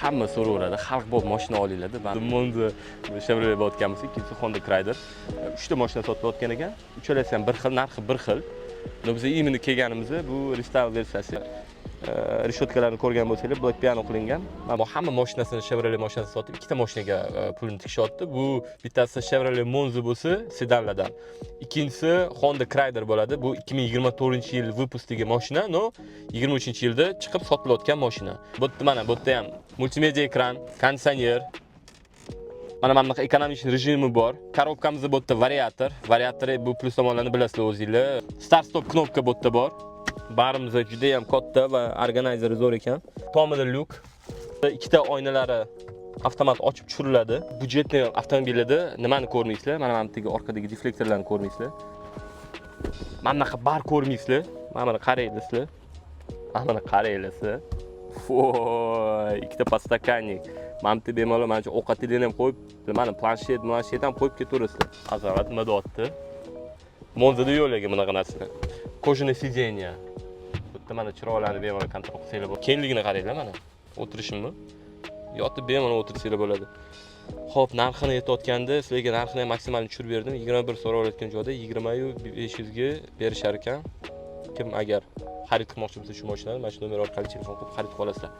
hamma so'raveradi xalq bo'lib mashina olinglar deb monza chevrolet bo'layotganmiz ikkinchisi honda crider. Uchta mashina sotib olayotgan ekan. Uchalasi ham bir xil narxi bir xil. Но biz именно kelganimizda bu restavr versiyasi. Э, reshotkalarni ko'rgan bo'lsanglar black piano qilingan. Bu hamma mashinasini chevrolet mashinasini sotib ikkita mashinaga э, pulini tikishyapti bu bittasi chevrolet monza bo'lsa sedanlardan ikkinchisi honda crider bo'ladi. Bu 2024 yil выпускdagi mashina но 23 yilda chiqib sotilayotgan mashina bu yerda mana bu yerda ham. Multimedia ekran konditsioner. Mana mana bunaqa ekonomik rejimi bor. Korobkamizda bu yerda variator. Variator bu plyus tomonlarni bilasizlar o'zinglar. Start stop knopka bu yerda bor. barimiz juda ham katta va organizeri zo'r ekan tomida lyuk ikkita oynalari avtomat ochib tushiriladi budjetniy avtomobillarda nimani ko'rmaysizlar mana mana bu orqadagi deflektorlarni ko'rmaysizlar mana bunaqa bar ko'rmaysizlar mana buni qaranglar sizlar mana buni qaranglar sizlar voy ikkita podstakannik mana bu yerda bemalol mana shu ovqatinglarni ham qo'yib mana planshet planshet ham qo'yib ketaverasizlar azamat madotni monzada yo'qlagan bunaqa narsalar кожаный сиденье mana chiroqlarni bemalol kontrol qilsanglar bo'ladi. Kengligini qaranglar mana o'tirishimni. Yotib bemalol o'tirsanglar bo'ladi. Ho'p narxini aytayotganda sizlarga narxini ham maksimalni tushirib berdim. Yigirma bir so'rayotgan joyda yigirmayu besh yuzga berishar ekan. Kim agar xarid qilmoqchi bo'lsa shu mashinani mana shu nomer orqali telefon qilib xarid qila olasizlar